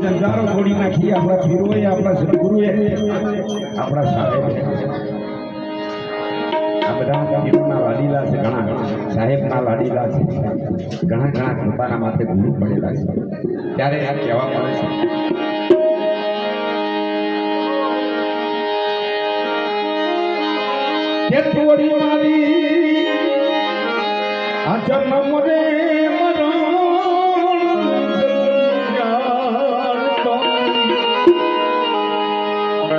જંજારો તોડી નાખી આપણા પીરોએ આપણા સદગુરુએ, આપણા સાહેબ. આ બધા પીરોના લાડીલા છે, ઘણા સાહેબના લાડીલા છે. ઘણા ઘણા કૃપાના માથે ગુરુ પડેલા છે. ત્યારે આ કહેવા પડે છે. કે આ જન્મ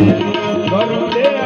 Gurudev